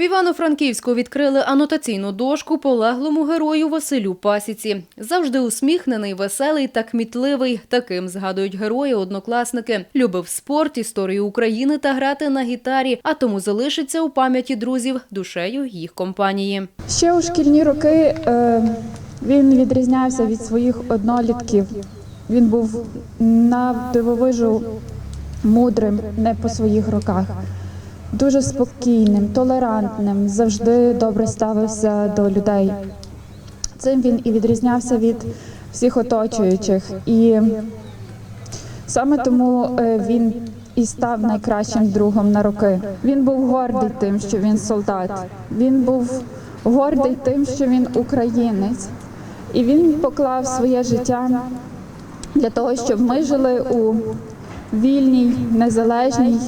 В Івано-Франківську відкрили анотаційну дошку полеглому герою Василю Пасіці. Завжди усміхнений, веселий та кмітливий. Таким згадують герої однокласники. Любив спорт, історію України та грати на гітарі, а тому залишиться у пам'яті друзів душею їх компанії. Ще у шкільні роки е, він відрізнявся від своїх однолітків. Він був на дивовижу мудрим, не по своїх роках, дуже спокійним, толерантним, завжди добре ставився до людей. Цим він і відрізнявся від всіх оточуючих. І саме тому е, він і став найкращим другом на роки. Він був гордий тим, що він солдат. Він був гордий тим, що він українець. І він поклав своє життя для того, щоб ми жили у вільній, незалежній,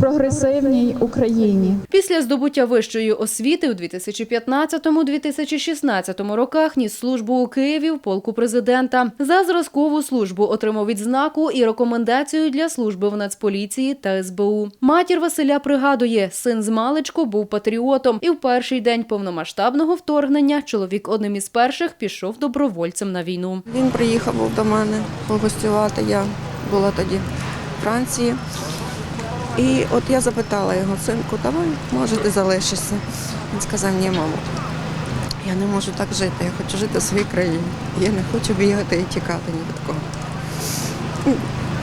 прогресивній Україні. Після здобуття вищої освіти у 2015-2016 роках ніс службу у Києві в полку президента. За зразкову службу отримав відзнаку і рекомендацію для служби в Нацполіції та СБУ. Матір Василя пригадує, син з маличку був патріотом, і в перший день повномасштабного вторгнення чоловік одним із перших пішов добровольцем на війну. Він приїхав до мене погостювати. Я була тоді в Франції. І от я запитала його, синку, давай, може, ти залишишся. Він сказав, ні, мамо, я не можу так жити, я хочу жити в своїй країні. Я не хочу бігати і тікати ні від кого. Ну,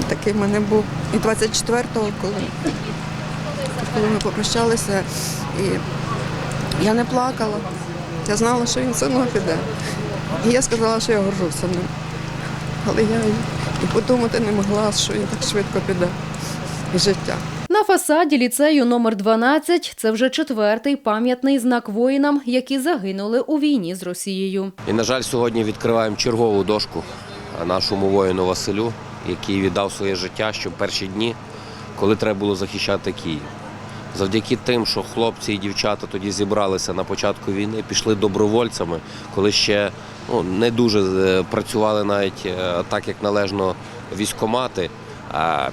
Такий в мене був. І 24-го, коли, коли ми попрощалися, і я не плакала. Я знала, що він все піде. І я сказала, що я горжуся ним. Але я і і подумати не могла, що він так швидко піде із життя. На фасаді ліцею номер 12 це вже четвертий пам'ятний знак воїнам, які загинули у війні з Росією. І, на жаль, сьогодні відкриваємо чергову дошку нашому воїну Василю, який віддав своє життя, що перші дні, коли треба було захищати Київ. Завдяки тим, що хлопці і дівчата тоді зібралися на початку війни, пішли добровольцями, коли ще ну, не дуже е, працювали навіть е, так, як належно військомати,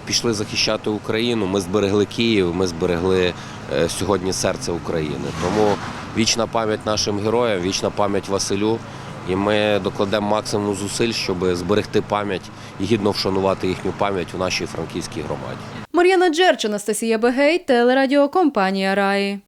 пішли захищати Україну. Ми зберегли Київ, ми зберегли е, сьогодні серце України. Тому вічна пам'ять нашим героям, вічна пам'ять Василю. І ми докладемо максимум зусиль, щоб зберегти пам'ять і гідно вшанувати їхню пам'ять у нашій франківській громаді. Мар'яна Джерч, Анастасія Бегей, телерадіокомпанія Раї.